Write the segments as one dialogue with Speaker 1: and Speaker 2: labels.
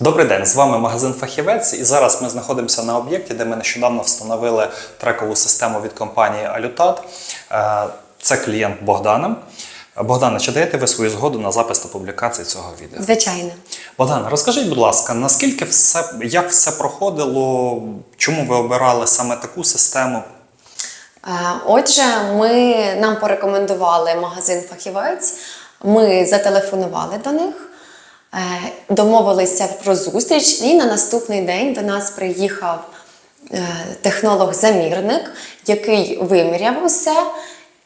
Speaker 1: Добрий день, з вами магазин Фахівець, і зараз ми знаходимося на об'єкті, де ми нещодавно встановили трекову систему від компанії Алютат. Е, Це клієнт Богдана. Богдане, чи даєте ви свою згоду на запис та публікацію цього відео?
Speaker 2: Звичайно.
Speaker 1: Богдан, розкажіть, будь ласка, наскільки все, як все проходило, чому ви обирали саме таку систему?
Speaker 2: Е, Отже, ми нам порекомендували магазин Фахівець. Ми зателефонували до них, домовилися про зустріч, і на наступний день до нас приїхав е, технолог-замірник, який виміряв усе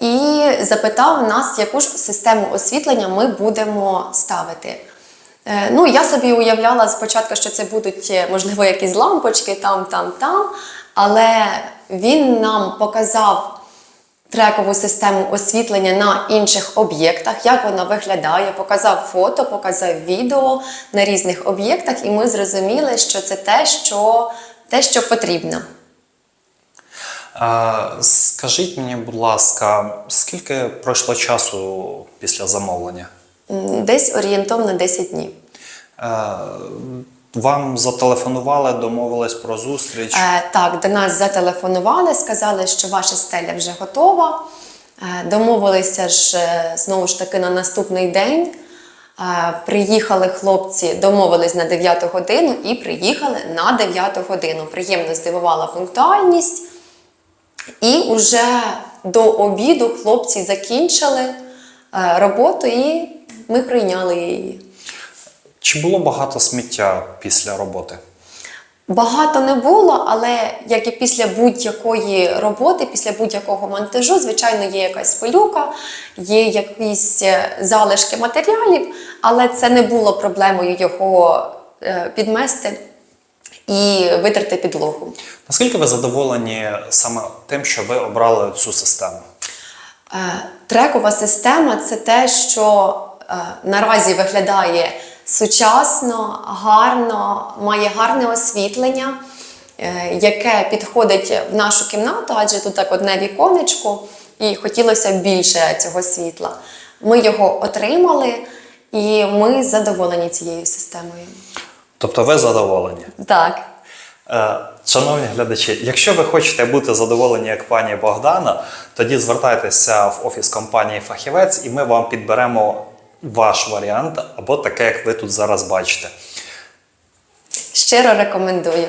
Speaker 2: і запитав нас, яку ж систему освітлення ми будемо ставити. Е, Ну, я собі уявляла спочатку, що це будуть, е, можливо, якісь лампочки там, там, там. Але він нам показав трекову систему освітлення на інших об'єктах, як вона виглядає, показав фото, показав відео на різних об'єктах, і ми зрозуміли, що це те, що, те, що потрібно.
Speaker 1: Е, Скажіть мені, будь ласка, скільки пройшло часу після замовлення?
Speaker 2: Десь орієнтовно 10 днів.
Speaker 1: Вам зателефонували, домовились про зустріч.
Speaker 2: Е, так, до нас зателефонували, сказали, що ваша стеля вже готова. Е, домовилися ж е, знову ж таки на наступний день. Е, приїхали хлопці, домовились на 9 годину і приїхали на 9 годину. Приємно здивувала пунктуальність. І вже до обіду хлопці закінчили е, роботу і ми прийняли її.
Speaker 1: Чи було багато сміття після роботи?
Speaker 2: Багато не було, але як і після будь-якої роботи, після будь-якого монтажу, звичайно, є якась пилюка, є якісь е, залишки матеріалів, але це не було проблемою його е, підмести і витерти підлогу.
Speaker 1: Наскільки ви задоволені саме тим, що ви обрали цю систему?
Speaker 2: Е, Трекова система це те, що наразі виглядає сучасно, гарно, має гарне освітлення, е, яке підходить в нашу кімнату, адже тут так одне віконечко, і хотілося більше цього світла. Ми його отримали, і ми задоволені цією системою.
Speaker 1: Тобто ви задоволені?
Speaker 2: Так.
Speaker 1: Е, Шановні глядачі, якщо ви хочете бути задоволені як пані Богдана, тоді звертайтеся в офіс компанії Фахівець, і ми вам підберемо ваш варіант або таке, як ви тут зараз бачите.
Speaker 2: Щиро рекомендую.